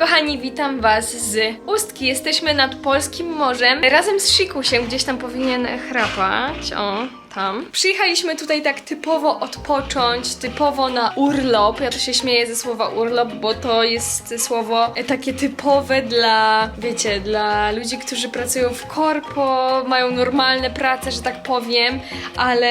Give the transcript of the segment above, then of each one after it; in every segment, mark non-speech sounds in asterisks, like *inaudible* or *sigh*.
kochani, witam was z Ustki. Jesteśmy nad Polskim Morzem. Razem z Shikusiem, gdzieś tam powinien chrapać. O, tam. Przyjechaliśmy tutaj tak typowo odpocząć, typowo na urlop. Ja to się śmieję ze słowa urlop, bo to jest słowo takie typowe dla, wiecie, dla ludzi, którzy pracują w korpo, mają normalne prace, że tak powiem, ale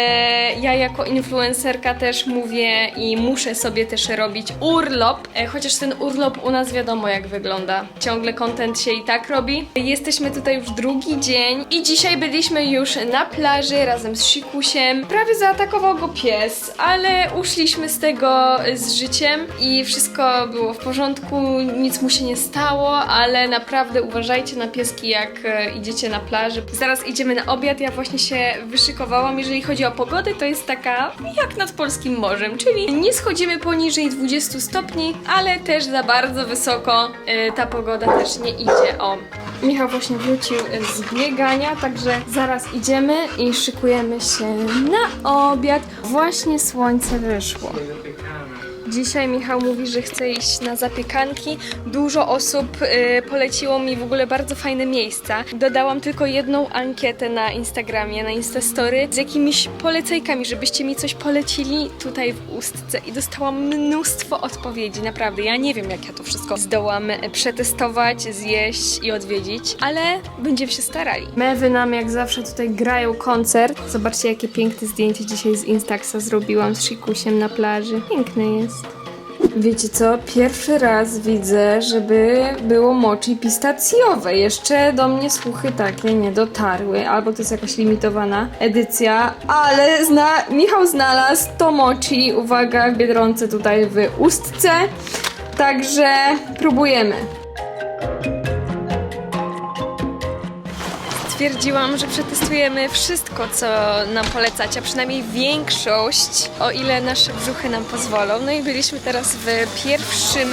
ja jako influencerka też mówię i muszę sobie też robić urlop, e, chociaż ten urlop u nas wiadomo jak wygląda. Ciągle content się i tak robi. Jesteśmy tutaj już drugi dzień i dzisiaj byliśmy już na plaży razem z Shikusiem. Prawie zaatakował go pies, ale uszliśmy z tego z życiem i wszystko było w porządku, nic mu się nie stało, ale naprawdę uważajcie na pieski jak e, idziecie na plaży. Zaraz idziemy na obiad, ja właśnie się wyszykowałam. Jeżeli chodzi o pogodę, to jest taka jak nad Polskim Morzem, czyli nie schodzimy poniżej 20 stopni, ale też za bardzo wysoko e, ta pogoda też nie idzie. O, Michał właśnie wrócił z biegania, także zaraz idziemy i szykujemy się na obiad. Właśnie słońce wyszło. Dzisiaj Michał mówi, że chce iść na zapiekanki. Dużo osób y, poleciło mi w ogóle bardzo fajne miejsca. Dodałam tylko jedną ankietę na Instagramie, na Instastory z jakimiś polecajkami, żebyście mi coś polecili tutaj w Ustce i dostałam mnóstwo odpowiedzi, naprawdę. Ja nie wiem, jak ja to wszystko zdołam przetestować, zjeść i odwiedzić, ale będziemy się starali. Mewy nam jak zawsze tutaj grają koncert. Zobaczcie, jakie piękne zdjęcie dzisiaj z Instaxa zrobiłam z Shikusiem na plaży. Piękne jest. Wiecie co? Pierwszy raz widzę, żeby było mochi pistacjowe. Jeszcze do mnie słuchy takie nie dotarły, albo to jest jakaś limitowana edycja, ale zna Michał znalazł to mochi, uwaga, w Biedronce tutaj w Ustce. Także próbujemy. Stwierdziłam, że przetestujemy wszystko, co nam polecacie, a przynajmniej większość, o ile nasze brzuchy nam pozwolą. No i byliśmy teraz w pierwszym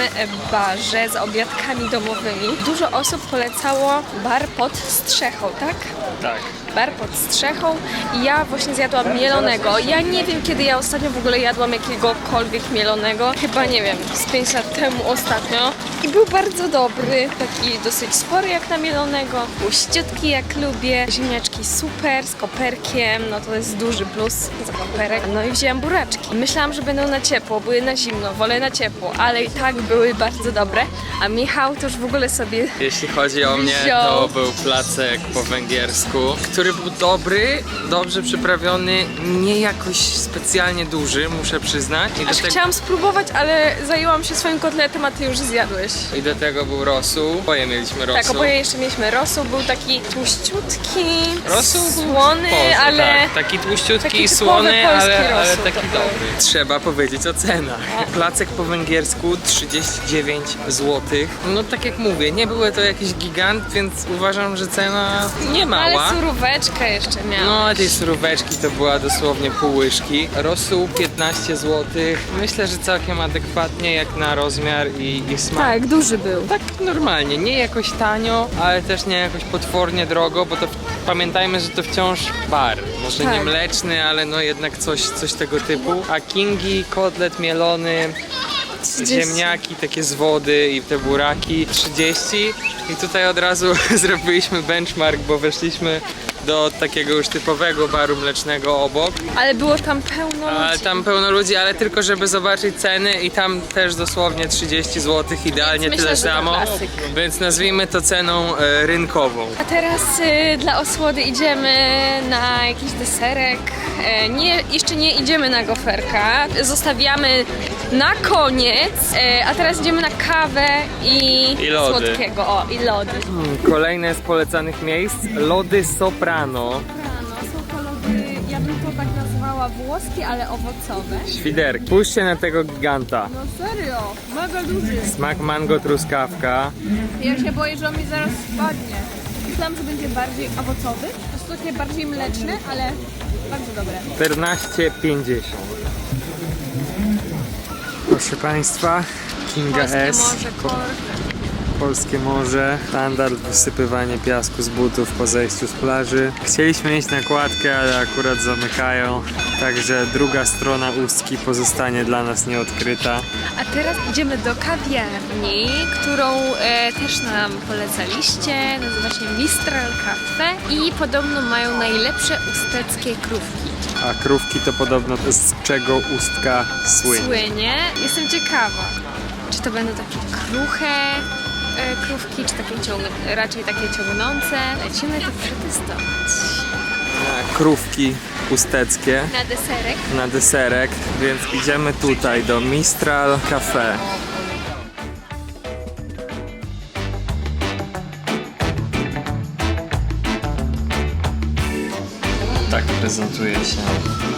barze z obiadkami domowymi. Dużo osób polecało bar pod strzechą, tak? Tak. Bar pod strzechą i ja właśnie zjadłam mielonego. Ja nie wiem, kiedy ja ostatnio w ogóle jadłam jakiegokolwiek mielonego. Chyba, nie wiem, z 5 lat temu ostatnio. I był bardzo dobry, taki dosyć spory jak na mielonego, puściutki jak lubię, ziemniaczki super, z koperkiem, no to jest duży plus za koperek. No i wzięłam buraczki. Myślałam, że będą na ciepło, były na zimno, wolę na ciepło, ale i tak były bardzo dobre. A Michał to już w ogóle sobie Jeśli chodzi o mnie, Wziął. to był placek po węgiersku, który był dobry, dobrze przyprawiony, nie jakoś specjalnie duży, muszę przyznać. I Aż tego, chciałam spróbować, ale zajęłam się swoim kotletem, a ty już zjadłeś. I do tego był rosół. Oboje mieliśmy rosół. Tak, oboje jeszcze mieliśmy rosół, był taki tłuściutki, Rosół słony, ale... Tak, taki tłuściutki taki i słony, ale, ale rosół, taki tak. dobry. Trzeba powiedzieć o cenach. Placek po węgiersku 39 zł. No tak jak mówię, nie były to jakiś gigant, więc uważam, że cena nie mała. Ale suróweczkę jeszcze miałam. No, tej suróweczki to była dosłownie pół łyżki. Rosół 15 zł. Myślę, że całkiem adekwatnie jak na rozmiar i, i smak. Tak, duży był. Tak normalnie, nie jakoś tanio, ale też nie jakoś potwornie drogo, bo to pamiętajmy, że to wciąż bar. Może nie Tak. mleczny, ale no jednak coś, coś tego typu. A kingi, kotlet mielony, 30. ziemniaki takie z wody i te buraki 30 i tutaj od razu *laughs* zrobiliśmy benchmark, bo weszliśmy do takiego już typowego baru mlecznego obok, Ale było tam pełno ale ludzi. tam pełno ludzi, ale tylko żeby zobaczyć ceny i tam też dosłownie 30 zł, idealnie Więc tyle myślę, że to samo, klasyk. więc nazwijmy to ceną e, rynkową. A teraz y, dla osłody idziemy na jakiś deserek. E, nie, jeszcze nie idziemy na goferka. Zostawiamy na koniec. E, a teraz idziemy na kawę i, I lody. słodkiego. O, i lody. Hmm, Kolejne z polecanych miejsc, lody Soprano. Rano są to lody, ja bym to tak nazwała włoskie, ale owocowe. Świderk, spójrzcie na tego giganta. No serio, mega duży. Smak mango truskawka. Ja się boję, że on mi zaraz spadnie. Myślałam, że będzie bardziej owocowy, takie bardziej mleczny, ale bardzo dobre. 14,50. Proszę Państwa, Kinga Polskie S. morze. Polskie morze. Standard wysypywanie piasku z butów po zejściu z plaży. Chcieliśmy mieć nakładkę, ale akurat zamykają. Także druga strona ustki pozostanie dla nas nieodkryta. A teraz idziemy do kawiarni, którą e, też nam polecaliście. Nazywa się Mistral Cafe i podobno mają najlepsze usteckie krówki. A krówki to podobno z czego ustka słynie. Słynie. Jestem ciekawa, czy to będą takie kruche krówki, czy takie ciąg raczej takie ciągnące. Lecimy to przetestować. Krówki usteckie Na deserek na deserek, więc idziemy tutaj do Mistral Cafe. Tak prezentuje się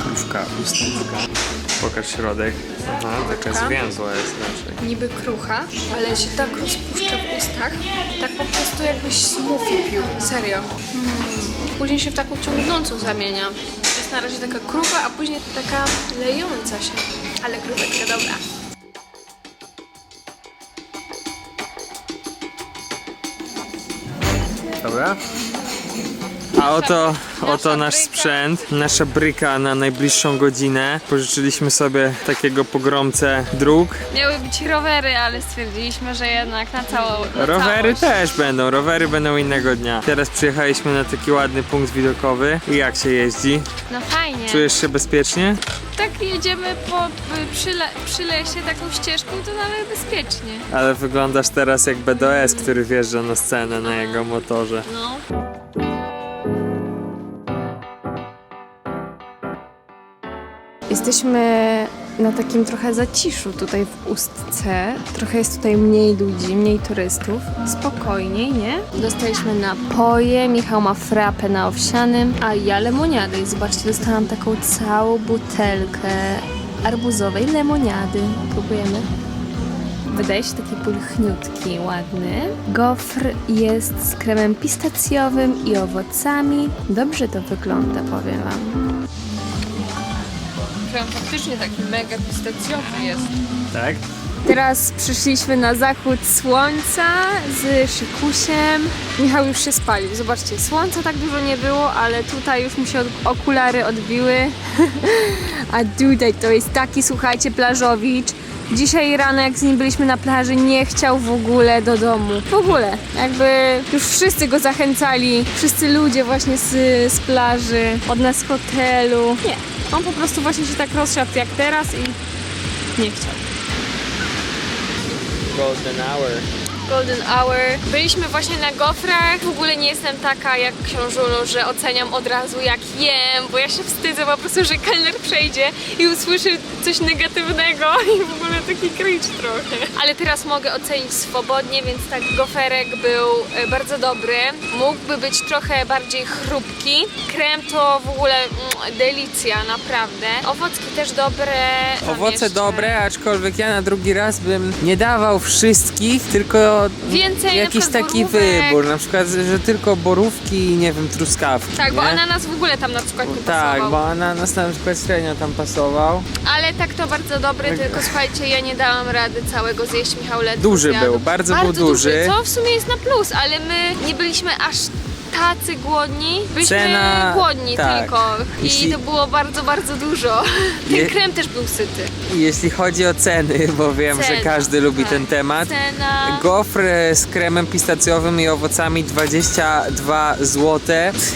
krówka ustecka. Pokaż środek. Aha, taka zwięzła jest raczej. niby krucha, ale się tak rozpuszcza w ustach, tak po prostu jakbyś smoothie pił. Serio. Mm. Później się w taką ciągnącą zamienia. Jest na razie taka krucha, a później taka lejąca się. Ale króweczka dobra. Dobra. A oto, oto nasz sprzęt, nasza bryka na najbliższą godzinę. Pożyczyliśmy sobie takiego pogromcę dróg. Miały być rowery, ale stwierdziliśmy, że jednak na całą. Na Rowery całość. też będą, rowery będą innego dnia. Teraz przyjechaliśmy na taki ładny punkt widokowy. I jak się jeździ? No fajnie. Czujesz się bezpiecznie? Tak jedziemy po, przy, le, przy lesie taką ścieżką, to nawet bezpiecznie. Ale wyglądasz teraz jak BDS, który wjeżdża na scenę na jego motorze. No. Jesteśmy na takim trochę zaciszu tutaj w Ustce. Trochę jest tutaj mniej ludzi, mniej turystów. Spokojniej, nie? Dostaliśmy napoje, Michał ma frapę na owsianym, a ja lemoniadę. I zobaczcie, dostałam taką całą butelkę arbuzowej lemoniady. Próbujemy. Wydaje się taki pulchniutki, ładny. Gofr jest z kremem pistacjowym i owocami. Dobrze to wygląda, powiem wam. Krem faktycznie taki mega pistacjowy jest. Tak? Teraz przyszliśmy na zachód słońca z szykusiem. Michał już się spalił. Zobaczcie, słońca tak dużo nie było, ale tutaj już mu się okulary odbiły. *laughs* A tutaj to jest taki, słuchajcie, plażowicz. Dzisiaj rano, jak z nim byliśmy na plaży, nie chciał w ogóle do domu. W ogóle. Jakby już wszyscy go zachęcali. Wszyscy ludzie właśnie z, z plaży, od nas z hotelu. Nie. On po prostu właśnie się tak rozsiadł jak teraz i nie chciał. Golden hour. Golden Hour. Byliśmy właśnie na gofrach. W ogóle nie jestem taka jak książulo, że oceniam od razu jak jem, bo ja się wstydzę po prostu, że kelner przejdzie i usłyszy coś negatywnego i w ogóle taki cringe trochę. Ale teraz mogę ocenić swobodnie, więc tak goferek był e, bardzo dobry. Mógłby być trochę bardziej chrupki. Krem to w ogóle mm, delicja, naprawdę. Owocki też dobre. Tam Owoce jeszcze- dobre, aczkolwiek ja na drugi raz bym nie dawał wszystkich, tylko Więcej na jakiś przykład taki borówek. wybór. Na przykład, że tylko borówki i nie wiem, truskawki. Tak, bo nie? ananas w ogóle tam na przykład nie Tak, pasował. bo ananas na przykład średnio tam pasował. Ale tak to bardzo dobry, tylko słuchajcie, ja nie dałam rady całego zjeść Michał ledwo Duży był, bardzo był duży. Co w sumie jest na plus, ale my nie byliśmy aż tacy głodni. Byliśmy Cena- głodni tak. tylko i Jeśli- to było bardzo, bardzo dużo. *laughs* Ten Je- krem też był syty. Jeśli chodzi o ceny, bo wiem, że Cena, każdy lubi tak. ten temat. Cena... Gofr z kremem pistacjowym i owocami 22 zł.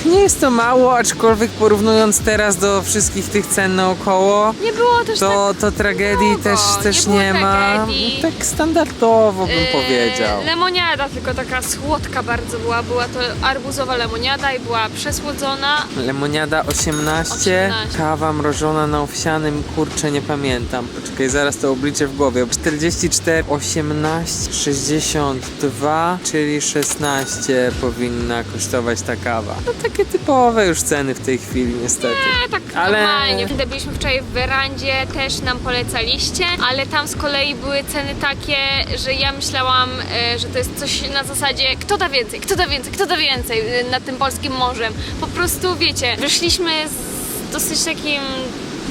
Nie jest to mało, aczkolwiek porównując teraz do wszystkich tych cen naokoło, Nie było też to, tak... to tragedii długo. też, też Nie nie, było ma. tragedii. Tak standardowo bym Yy, powiedział. Lemoniada, tylko taka słodka bardzo była. Była to arbuzowa lemoniada i była przesłodzona. Lemoniada 18, 18. kawa mrożona na owsianym, kurczę nie pamiętam. Poczekaj, zaraz to obliczę w głowie. 44, 18, 62, czyli 16 powinna kosztować ta kawa. No takie typowe już ceny w tej chwili niestety. E, tak Ale- normalnie. Kiedy byliśmy wczoraj w werandzie, też nam polecaliście, ale tam z kolei były ceny takie, że ja myślałam, e, że to jest coś na zasadzie kto da więcej, kto da więcej, kto da więcej nad tym polskim morzem. Po prostu wiecie, wyszliśmy z dosyć takim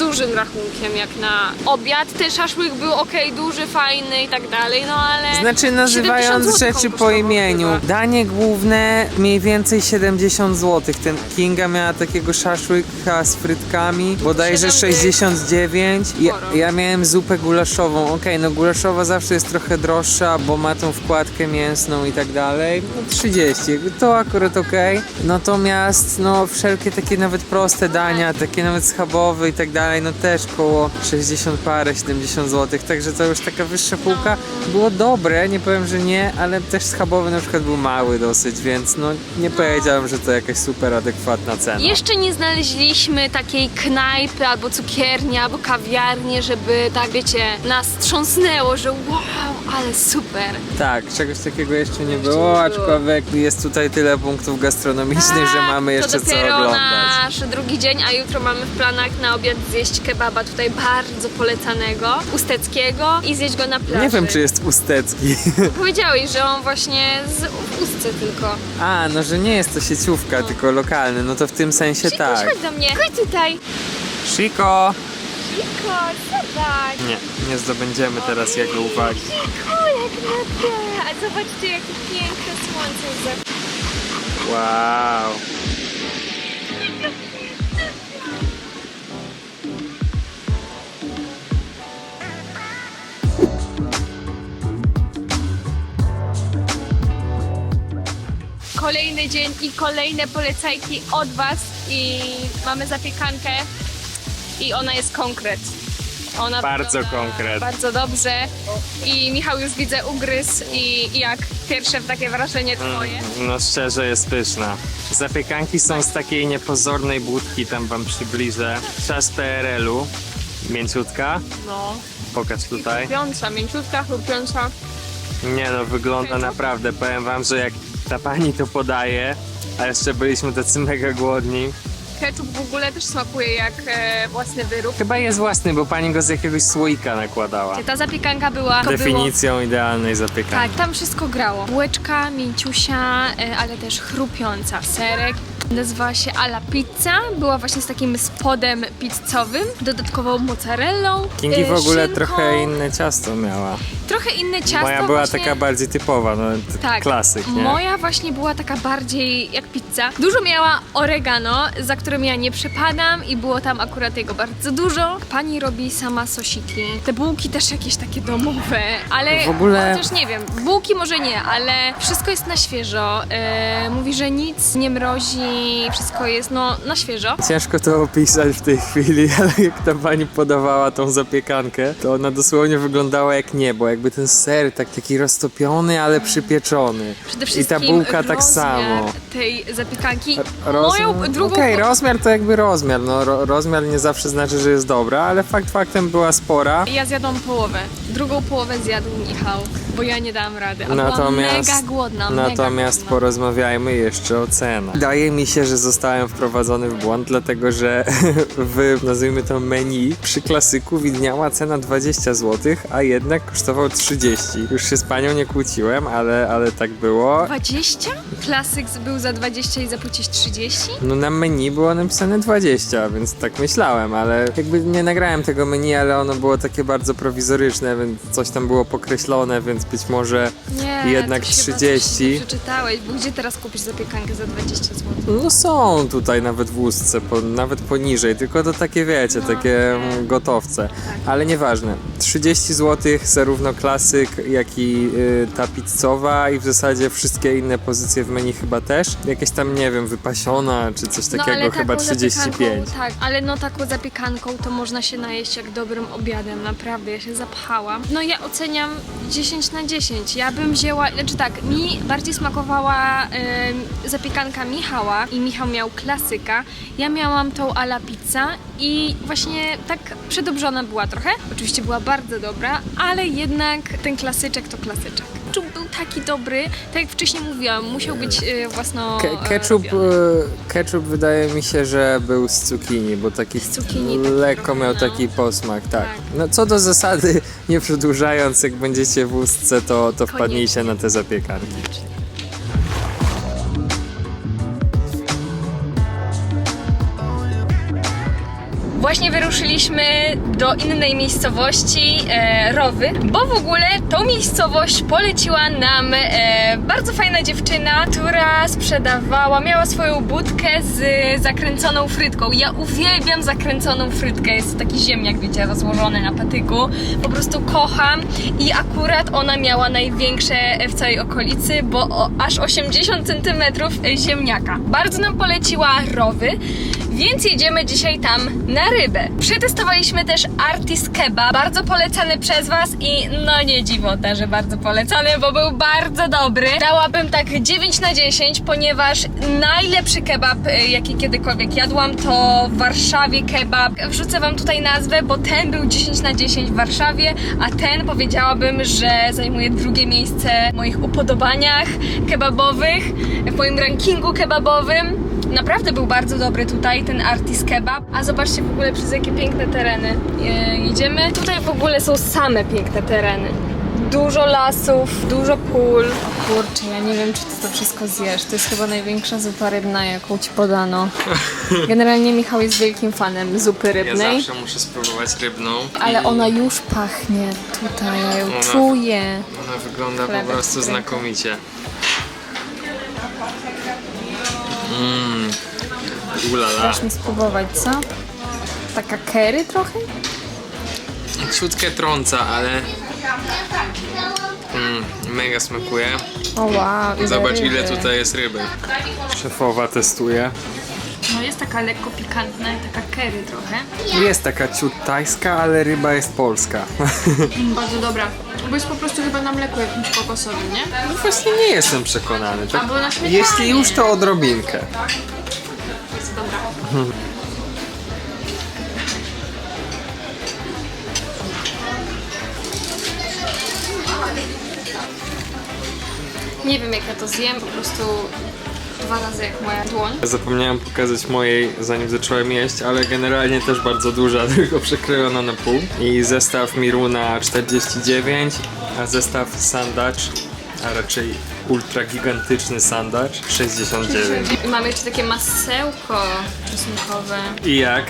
dużym rachunkiem jak na obiad. Ten szaszłyk był ok, duży, fajny i tak dalej, no ale... Znaczy 70 nazywając rzeczy po imieniu. chyba. Danie główne mniej więcej 70 zł. Ten Kinga miała takiego szaszłyka z frytkami, bodajże 70. 69. Ja, ja miałem zupę gulaszową. Okej, no gulaszowa zawsze jest trochę droższa, bo ma tą wkładkę mięsną i tak dalej. No 30, jakby to akurat okej. Natomiast no wszelkie takie nawet proste dania, takie nawet schabowe i tak dalej, no też koło 60 parę, 70 zł. Także to już taka wyższa półka. Było dobre, nie powiem, że nie, ale też schabowy na przykład był mały dosyć, więc no nie powiedziałem, że to jakaś super adekwatna cena. Jeszcze nie znaleźliśmy takiej knajpy albo cukierni, albo kawiarni, żeby tak wiecie, nas trząsnęło, że wow, ale super. Tak, czegoś takiego jeszcze nie było, nie było. aczkolwiek jest tutaj tyle punktów gastronomicznych, że mamy jeszcze Tak, to co dopiero oglądać. nasz drugi dzień, a jutro mamy w planach na obiad zjeść kebaba tutaj bardzo polecanego, usteckiego i zjeść go na plaży. Nie wiem, czy jest ustecki. Powiedziałeś, że on właśnie z ustce tylko. A, no że nie jest to sieciówka, tylko lokalny, no to w tym sensie tak. chodź do mnie. Chodź tutaj. Shiko! Siko, zobacz. Nie, nie zdobędziemy teraz jego uwagi. Siko, jak na te. A zobaczcie, jakie piękne słońce jest za Wow. Kolejny dzień i kolejne polecajki od Was i mamy zapiekankę i ona jest konkret. Ona Bardzo wygląda konkret. Bardzo dobrze i Michał już widzę ugryzł i jak pierwsze takie wrażenie Twoje? No szczerze jest pyszna. Zapiekanki są z takiej niepozornej budki, tam wam przybliżę. Czas PRL-u. Mięciutka. No. Pokaż tutaj. Chrupiąca, mięciutka, chrupiąca. Nie no, wygląda naprawdę. Powiem wam, że jak ta pani to podaje, a jeszcze byliśmy tacy mega głodni. Ketchup w ogóle też smakuje jak e, własny wyrób. Chyba jest własny, bo pani go z jakiegoś słoika nakładała. Ta zapiekanka była... Definicją idealnej zapiekanki. Tak, tam wszystko grało. Bułeczka, mięciusia, e, ale też chrupiąca. Serek. Nazywała się Ala Pizza. Była właśnie z takim spodem pizzowym, dodatkową mozzarellą. Kingi w e, ogóle szynką. trochę inne ciasto miała. Trochę inne ciasto. Moja była właśnie... taka bardziej typowa, no Tak, klasyk, nie? moja właśnie była taka bardziej jak pizza. Dużo miała oregano, za którym ja nie przepadam i było tam akurat jego bardzo dużo. Pani robi sama sosiki. Te bułki też jakieś takie domowe, ale W ogóle- chociaż nie wiem, bułki może nie, ale wszystko jest na świeżo. E, mówi, że nic nie mrozi, wszystko jest no na świeżo. Ciężko to opisać w tej chwili, *laughs* ale jak ta pani podawała tą zapiekankę, to ona dosłownie wyglądała jak niebo, jakby ten ser tak taki roztopiony, ale przypieczony. Przede I wszystkim ta bułka tak rozmiar samo. tej zapiekanki. Moją drugą Okej, rozmiar to jakby rozmiar. No, ro, rozmiar nie zawsze znaczy, że jest dobra, ale fakt faktem była spora. Ja zjadłam połowę. Drugą połowę zjadł Michał, bo ja nie dałam rady. A Natomiast, mega głodna, natomiast mega głodna. porozmawiajmy jeszcze o cenach. Wydaje mi się, że zostałem wprowadzony w błąd, dlatego że *laughs* w, nazwijmy to menu, przy klasyku widniała cena 20 zł, a jednak kosztował 30. Już się z panią nie kłóciłem, ale, ale tak było. 20? Klasyk był za 20 i zapłacić 30? No na menu było napisane 20, więc tak myślałem, ale jakby nie nagrałem tego menu, ale ono było takie bardzo prowizoryczne, więc coś tam było pokreślone, więc być może Nie, Jednak to się 30. Nie przeczytałeś, bo gdzie teraz kupisz zapiekankę za 20 zł? No są tutaj nawet w łusce, po, nawet poniżej, tylko to takie wiecie, No, takie mm, gotowce. Ale nieważne. 30 zł zarówno klasyk, jak i y, ta pizzowa i w zasadzie wszystkie inne pozycje w menu chyba też. Jakieś tam, nie wiem, wypasiona czy coś takiego, no, chyba taką 35. zapiekanką, Tak, ale no taką zapiekanką to można się najeść jak dobrym obiadem, naprawdę, ja się zapchałam. No ja oceniam 10 na 10. Ja bym wzięła, znaczy tak, mi bardziej smakowała em, zapiekanka Michała i Michał miał klasyka. Ja miałam tą ala pizza i właśnie tak przedobrzona była trochę. Oczywiście była bardzo dobra, ale jednak ten klasyczek to klasyczek. Ketchup był taki dobry, tak jak wcześniej mówiłam, musiał być e, własno Ke- e, ketchup, robiony. e, ketchup wydaje mi się, że był z cukinii, bo taki Z cukinii taki lekko trochę, miał no. taki posmak, tak. Tak. No co do zasady, *laughs* nie przedłużając, jak będziecie w ustce, to, to wpadnijcie na te zapiekanki. Właśnie wyruszyliśmy do innej miejscowości, e, Rowy, bo w ogóle tą miejscowość poleciła nam e, bardzo fajna dziewczyna, która sprzedawała, miała swoją budkę z zakręconą frytką. Ja uwielbiam zakręconą frytkę, jest taki ziemniak, wiecie, rozłożony na patyku. Po prostu kocham i akurat ona miała największe w całej okolicy, bo o, aż 80 cm ziemniaka. Bardzo nam poleciła rowy, więc jedziemy dzisiaj tam na rybę. Przetestowaliśmy też Artis Kebab, bardzo polecany przez Was i no nie dziwota, że bardzo polecany, bo był bardzo dobry. Dałabym tak 9 na 10, ponieważ najlepszy kebab, y, jaki kiedykolwiek jadłam, to w Warszawie kebab. Wrzucę Wam tutaj nazwę, bo ten był 10 na 10 w Warszawie, a ten powiedziałabym, że zajmuje drugie miejsce w moich upodobaniach kebabowych, w moim rankingu kebabowym. Naprawdę był bardzo dobry tutaj ten Artis Kebab. A zobaczcie w ogóle przez jakie piękne tereny e, jedziemy. Tutaj w ogóle są same piękne tereny. Dużo lasów, dużo pól. O kurczę, ja nie wiem, czy ty to wszystko zjesz. To jest chyba największa zupa rybna, jaką ci podano. *laughs* Generalnie Michał jest wielkim fanem zupy Ja rybnej. zawsze muszę spróbować rybną. Ale i ona już pachnie tutaj, ja ją Ona- czuję. Ona wygląda po Chlebek prostu z ręką. znakomicie. Ulala. Mi spróbować, co? Taka curry trochę? Ciutkę trąca, ale... Mm, mega smakuje. O wow, ile Zobacz ryby. ile tutaj jest ryby. Szefowa testuje. No jest taka lekko pikantna, taka curry trochę. Jest taka ciut tajska, ale ryba jest polska. *laughs* Bardzo dobra. Bo jest po prostu chyba na mleku jakimś kokosowym, nie? No właśnie nie jestem przekonany. Tak, Albo na śmietanie. jeśli już to odrobinkę. Jest dobra. Nie wiem jak ja to zjem, po prostu dwa razy jak moja dłoń. Zapomniałem pokazać mojej, zanim zacząłem jeść, ale generalnie też bardzo duża, *laughs* tylko przekrojona na pół. I zestaw Miruna 49, a zestaw Sandacz, a raczej ultra gigantyczny Sandacz 69. I mamy jeszcze takie masełko czosnkowe. I jak?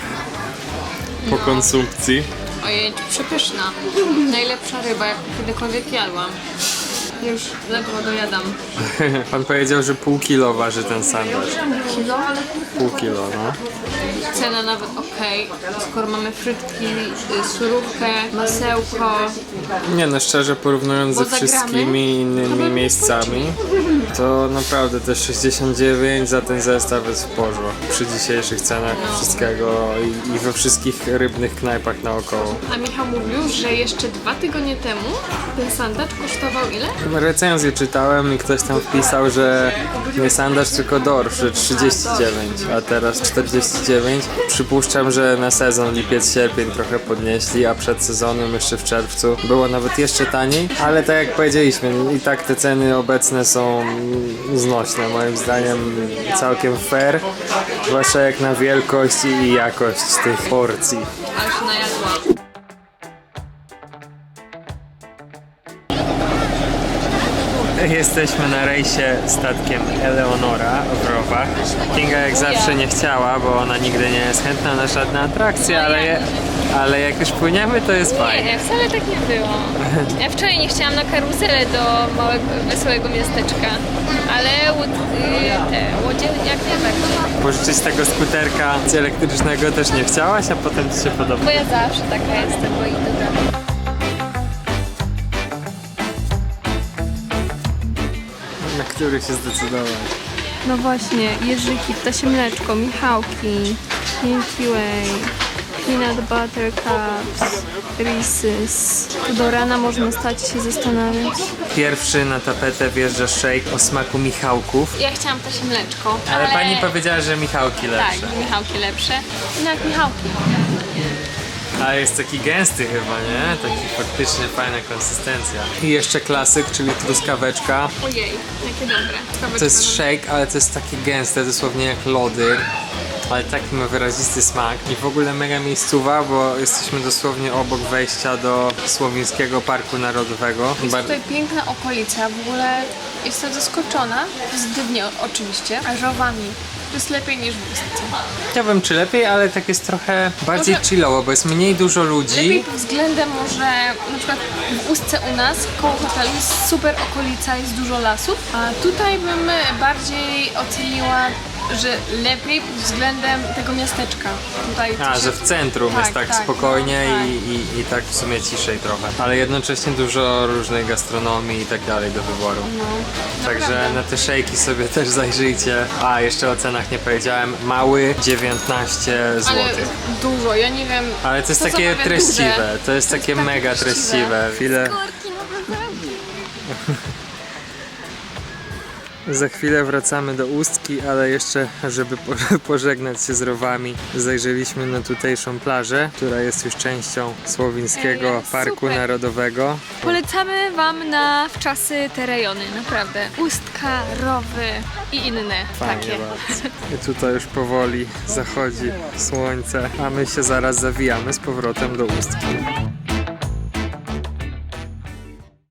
Po konsumpcji. Ojej, przepyszna. Najlepsza ryba, jaką kiedykolwiek jadłam. Już ledwo dojadam. *laughs* Pan powiedział, że pół kilo waży ten sandacz. Kilo? Pół kilo, no. Cena nawet okej. Skoro mamy frytki, y, surówkę, masełko. Nie no, szczerze porównując ze wszystkimi innymi miejscami, to naprawdę te 69 za ten zestaw jest w porządku. Przy dzisiejszych cenach wszystkiego i, i we wszystkich rybnych knajpach naokoło. A Michał mówił, że jeszcze dwa tygodnie temu ten sandacz kosztował ile? Recenzję czytałem i ktoś tam wpisał, że nie sandacz, tylko dorsz, że 39, a teraz 49. Przypuszczam, że na sezon lipiec-sierpień trochę podnieśli, a przed sezonem jeszcze w czerwcu było nawet jeszcze taniej, ale tak jak powiedzieliśmy, i tak te ceny obecne są znośne, moim zdaniem całkiem fair, zwłaszcza jak na wielkość i jakość tych porcji. Jesteśmy na rejsie statkiem Eleonora w Rowach. Kinga jak zawsze nie chciała, bo ona nigdy nie jest chętna na żadne atrakcje, ale, je, ale jak już płyniemy, to jest fajnie. Nie, wcale tak nie było. Ja wczoraj nie chciałam na karuzelę do małego, wesołego miasteczka, ale łód, y, te łodzie jak nie tak. Pożyczyć tego skuterka elektrycznego też nie chciałaś, a potem ci się podoba. Bo ja zawsze taka jestem, bo idę dalej. Który się zdecydować. No właśnie, jeżyki, ptasie mleczko, Michałki, Milky Way, Peanut Butter Cups, Reese's. Tu do rana można stać i się zastanawiać. Pierwszy na tapetę wjeżdża shake o smaku Michałków, Ja chciałam ptasie mleczko, ale pani powiedziała, że Michałki lepsze. Tak, Michałki lepsze. No jak Michałki. A jest taki gęsty chyba, nie? Taki faktycznie fajna konsystencja. I jeszcze klasyk, czyli truskaweczka. Ojej, jakie dobre. To jest shake, ale to jest takie gęste, dosłownie jak lody. Ale taki ma wyrazisty smak. I w ogóle mega miejscowa, bo jesteśmy dosłownie obok wejścia do Słowińskiego Parku Narodowego. Jest Bar- tutaj piękna okolica, w ogóle jestem zaskoczona, pozytywnie oczywiście, rowami. To jest lepiej niż w Ustce. Wiem czy lepiej, ale tak jest trochę bardziej Może- chillowo, bo jest mniej dużo ludzi. Lepiej pod względem może na przykład w Ustce u nas koło hotelu jest super okolica, jest dużo lasów, a tutaj bym bardziej oceniła, że lepiej pod względem tego miasteczka. Tutaj to A, się- że w centrum Tak, jest tak, tak, spokojnie no, tak. I, i, i tak w sumie ciszej trochę. Ale jednocześnie dużo różnej gastronomii i tak dalej do wyboru. No, Także naprawdę. na te szejki sobie też zajrzyjcie. A, jeszcze o cenach nie powiedziałem. Mały 19 zł. Ale dużo, ja nie wiem. Ale to jest co takie treściwe, duże. to jest takie mega treściwe. treściwe. Chwilę, za chwilę wracamy do Ustki, ale jeszcze, żeby po- *laughs* pożegnać się z rowami, zajrzeliśmy na tutejszą plażę, która jest już częścią Słowińskiego Ej, Parku super. Narodowego. Polecamy Wam na wczasy te rejony, naprawdę. Ustka, rowy i inne Fajnie takie. bardzo. I tutaj już powoli zachodzi słońce, a my się zaraz zawijamy z powrotem do Ustki.